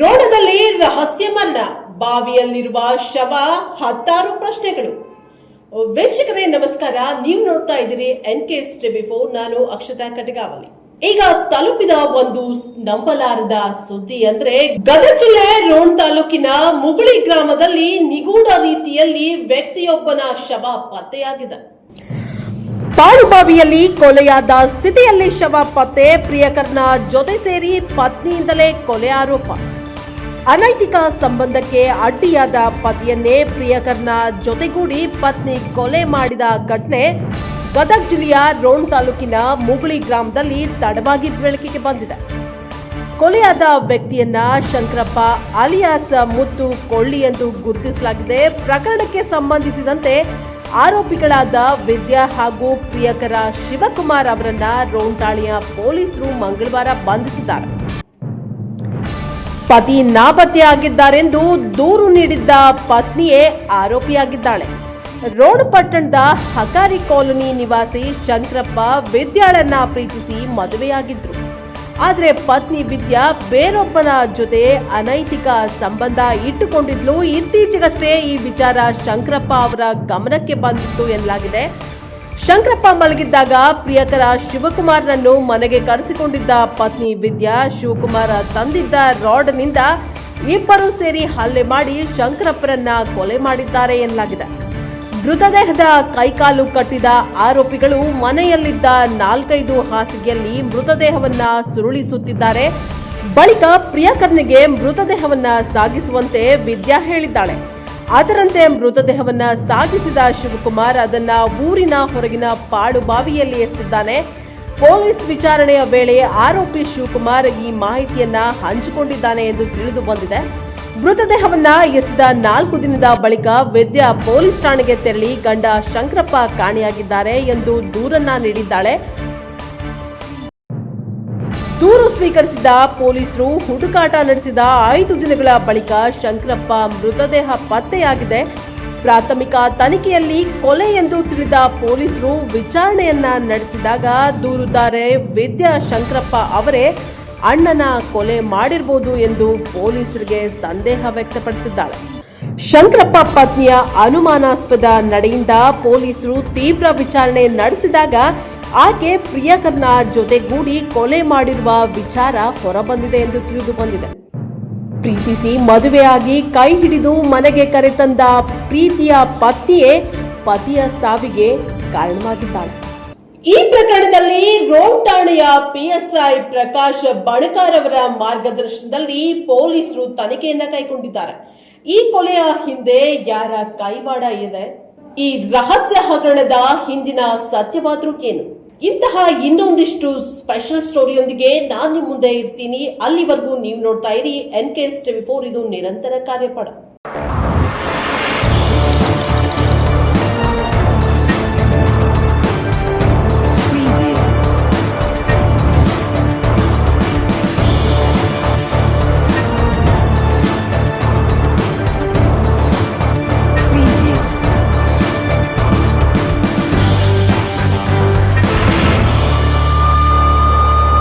ರೋಣದಲ್ಲಿ ರಹಸ್ಯ ಬಾವಿಯಲ್ಲಿರುವ ಶವ, ಹತ್ತಾರು ಪ್ರಶ್ನೆಗಳು. ವೀಕ್ಷಕರೇ, ನಮಸ್ಕಾರ. ನೀವು ನೋಡ್ತಾ ಇದ್ದೀರಿ ಎನ್ ಕೆ ಬಿಫೋರ್ ನಾನು ಅಕ್ಷತಾ ಕಟಗಾವಲಿ ಈಗ ತಲುಪಿದ ಒಂದು ನಂಬಲಾರದ ಸುದ್ದಿ ಅಂದ್ರೆ, ಗದಗ ಜಿಲ್ಲೆ ರೋಣ ತಾಲೂಕಿನ ಮುಗುಳಿ ಗ್ರಾಮದಲ್ಲಿ ನಿಗೂಢ ರೀತಿಯಲ್ಲಿ ವ್ಯಕ್ತಿಯೊಬ್ಬನ ಶವ ಪತ್ತೆಯಾಗಿದೆ. ಪಾಳುಬಾವಿಯಲ್ಲಿ ಕೊಲೆಯಾದ ಸ್ಥಿತಿಯಲ್ಲಿ ಶವ ಪತ್ತೆ, ಪ್ರಿಯಕರ್ನ ಜೊತೆ ಸೇರಿ ಪತ್ನಿಯಿಂದಲೇ ಕೊಲೆ ಆರೋಪ. ಅನೈತಿಕ ಸಂಬಂಧಕ್ಕೆ ಅಡ್ಡಿಯಾದ ಪತಿಯನ್ನೇ ಪ್ರಿಯಕರ್ನ ಜೊತೆಗೂಡಿ ಪತ್ನಿ ಕೊಲೆ ಮಾಡಿದ ಘಟನೆ ಗದಗ ಜಿಲ್ಲೆಯ ರೋಣ್ ತಾಲೂಕಿನ ಮುಗುಳಿ ಗ್ರಾಮದಲ್ಲಿ ತಡವಾಗಿ ಬೆಳಕಿಗೆ ಬಂದಿದೆ. ಕೊಲೆಯಾದ ವ್ಯಕ್ತಿಯನ್ನ ಶಂಕರಪ್ಪ ಅಲಿಯಾಸ್ ಮುತ್ತು ಕೊಳ್ಳಿ ಎಂದು ಗುರುತಿಸಲಾಗಿದೆ. ಪ್ರಕರಣಕ್ಕೆ ಸಂಬಂಧಿಸಿದಂತೆ ಆರೋಪಿಗಳಾದ ವಿದ್ಯಾ ಹಾಗೂ ಪ್ರಿಯಕರ ಶಿವಕುಮಾರ್ ಅವರನ್ನ ರೋಂಟಾಳಿಯ ಪೊಲೀಸರು ಮಂಗಳವಾರ ಬಂಧಿಸಿದ್ದಾರೆ. ಪತಿ ನಾಪತ್ತೆಯಾಗಿದ್ದಾರೆಂದು ದೂರು ನೀಡಿದ್ದ ಪತ್ನಿಯೇ ಆರೋಪಿಯಾಗಿದ್ದಾಳೆ. ರೋಡ್ ಪಟ್ಟಣದ ಹಕಾರಿ ಕಾಲೋನಿ ನಿವಾಸಿ ಶಂಕರಪ್ಪ ವಿದ್ಯಾಳನ್ನ ಪ್ರೀತಿಸಿ ಮದುವೆಯಾಗಿದ್ರು. ಆದರೆ ಪತ್ನಿ ವಿದ್ಯಾ ಬೇರೊಬ್ಬನ ಜೊತೆ ಅನೈತಿಕ ಸಂಬಂಧ ಇಟ್ಟುಕೊಂಡಿದ್ಲು. ಇತ್ತೀಚೆಗಷ್ಟೇ ಈ ವಿಚಾರ ಶಂಕರಪ್ಪ ಅವರ ಗಮನಕ್ಕೆ ಬಂದಿತ್ತು ಎನ್ನಲಾಗಿದೆ. ಶಂಕರಪ್ಪ ಮಲಗಿದ್ದಾಗ ಪ್ರಿಯಕರ ಶಿವಕುಮಾರ್ನನ್ನು ಮನೆಗೆ ಕರೆಸಿಕೊಂಡಿದ್ದ ಪತ್ನಿ ವಿದ್ಯಾ ಶಿವಕುಮಾರ ತಂದಿದ್ದ ರಾಡ್ನಿಂದ ಇಬ್ಬರು ಸೇರಿ ಹಲ್ಲೆ ಮಾಡಿ ಶಂಕರಪ್ಪರನ್ನ ಕೊಲೆ ಮಾಡಿದ್ದಾರೆ ಎನ್ನಲಾಗಿದೆ. ಮೃತದೇಹದ ಕೈಕಾಲು ಕಟ್ಟಿದ ಆರೋಪಿಗಳು ಮನೆಯಲ್ಲಿದ್ದ ನಾಲ್ಕೈದು ಹಾಸಿಗೆಯಲ್ಲಿ ಮೃತದೇಹವನ್ನ ಸುರುಳಿಸುತ್ತಿದ್ದಾರೆ. ಬಳಿಕ ಪ್ರಿಯಕರ್ನಿಗೆ ಮೃತದೇಹವನ್ನ ಸಾಗಿಸುವಂತೆ ವಿದ್ಯಾ ಹೇಳಿದ್ದಾಳೆ. ಅದರಂತೆ ಮೃತದೇಹವನ್ನ ಸಾಗಿಸಿದ ಶಿವಕುಮಾರ್ ಅದನ್ನ ಊರಿನ ಹೊರಗಿನ ಪಾಡು ಬಾವಿಯಲ್ಲಿ ಎಸೆದಿದ್ದಾನೆ. ಪೊಲೀಸ್ ವಿಚಾರಣೆಯ ವೇಳೆ ಆರೋಪಿ ಶಿವಕುಮಾರ್ ಈ ಮಾಹಿತಿಯನ್ನ ಹಂಚಿಕೊಂಡಿದ್ದಾನೆ ಎಂದು ತಿಳಿದು ಬಂದಿದೆ. ಮೃತದೇಹವನ್ನ ಎಸೆದ ನಾಲ್ಕು ದಿನದ ಬಳಿಕ ವೈದ್ಯ ಪೊಲೀಸ್ ಠಾಣೆಗೆ ತೆರಳಿ ಗಂಡ ಶಂಕರಪ್ಪ ಕಾಣೆಯಾಗಿದ್ದಾರೆ ಎಂದು ದೂರನ್ನ ನೀಡಿದ್ದಾಳೆ. ದೂರು ಸ್ವೀಕರಿಸಿದ ಪೊಲೀಸರು ಹುಡುಕಾಟ ನಡೆಸಿದ ಐದು ದಿನಗಳ ಬಳಿಕ ಶಂಕರಪ್ಪ ಮೃತದೇಹ ಪತ್ತೆಯಾಗಿದೆ. ಪ್ರಾಥಮಿಕ ತನಿಖೆಯಲ್ಲಿ ಕೊಲೆ ಎಂದು ತಿಳಿದ ಪೊಲೀಸರು ವಿಚಾರಣೆಯನ್ನ ನಡೆಸಿದಾಗ ದೂರುದಾರೆ ವಿದ್ಯಾ ಶಂಕರಪ್ಪ ಅವರೇ ಅಣ್ಣನ ಕೊಲೆ ಮಾಡಿರಬಹುದು ಎಂದು ಪೊಲೀಸರಿಗೆ ಸಂದೇಹ ವ್ಯಕ್ತಪಡಿಸಿದ್ದಾಳೆ. ಶಂಕರಪ್ಪ ಪತ್ನಿಯ ಅನುಮಾನಾಸ್ಪದ ನಡೆಯಿಂದ ಪೊಲೀಸರು ತೀವ್ರ ವಿಚಾರಣೆ ನಡೆಸಿದಾಗ ಆಕೆ ಪ್ರಿಯಕರ್ನ ಜೊತೆಗೂಡಿ ಕೊಲೆ ಮಾಡಿರುವ ವಿಚಾರ ಹೊರಬಂದಿದೆ ಎಂದು ತಿಳಿದು ಬಂದಿದೆ ಪ್ರೀತಿಸಿ ಮದುವೆಯಾಗಿ ಕೈ ಹಿಡಿದು ಮನೆಗೆ ಕರೆತಂದ ಪ್ರೀತಿಯ ಪತ್ನಿಯೇ ಪತಿಯ ಸಾವಿಗೆ ಕಾರಣವಾಗಿದ್ದಾಳೆ. ಈ ಪ್ರಕರಣದಲ್ಲಿ ರೋಡ್ ಠಾಣೆಯ ಪಿಎಸ್ಐ ಪ್ರಕಾಶ್ ಬಣಕಾರ್ ಅವರ ಮಾರ್ಗದರ್ಶನದಲ್ಲಿ ಪೊಲೀಸರು ತನಿಖೆಯನ್ನ ಕೈಗೊಂಡಿದ್ದಾರೆ. ಈ ಕೊಲೆಯ ಹಿಂದೆ ಯಾರ ಕೈವಾಡ ಇದೆ? ಈ ರಹಸ್ಯ ಹಗರಣದ ಹಿಂದಿನ ಸತ್ಯವಾದರೂ ಏನು? ಇಂತಹ ಇನ್ನೊಂದಿಷ್ಟು ಸ್ಪೆಷಲ್ ಸ್ಟೋರಿಯೊಂದಿಗೆ ನಾನು ಮುಂದೆ ಇರ್ತೀನಿ. ಅಲ್ಲಿವರೆಗೂ ನೀವು ನೋಡ್ತಾ ಇರಿ ಎನ್ ಕೆ ಫೋರ್ ಇದು ನಿರಂತರ ಕಾರ್ಯಪಡ